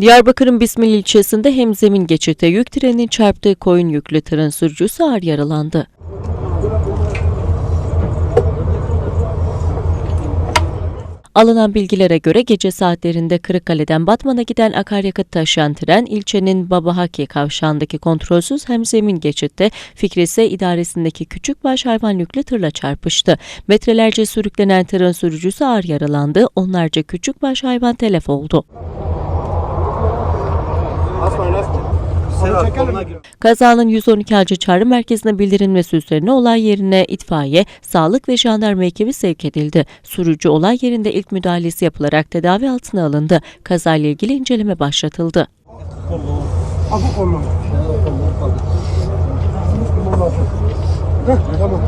Diyarbakır'ın Bismil ilçesinde hemzemin geçite yük trenin çarptığı koyun yüklü tırın sürücüsü ağır yaralandı. Alınan bilgilere göre gece saatlerinde Kırıkkale'den Batman'a giden akaryakıt taşıyan tren ilçenin Babahaki kavşağındaki kontrolsüz hemzemin geçitte Fikrese idaresindeki küçükbaş hayvan yüklü tırla çarpıştı. Metrelerce sürüklenen tırın sürücüsü ağır yaralandı, onlarca küçükbaş hayvan telef oldu. Kazanın 112 acil çağrı merkezine bildirilmesi üzerine olay yerine itfaiye, sağlık ve jandarma ekibi sevk edildi. Sürücü olay yerinde ilk müdahalesi yapılarak tedavi altına alındı. Kazayla ilgili inceleme başlatıldı. Hafif kolunu. Heh, tamam.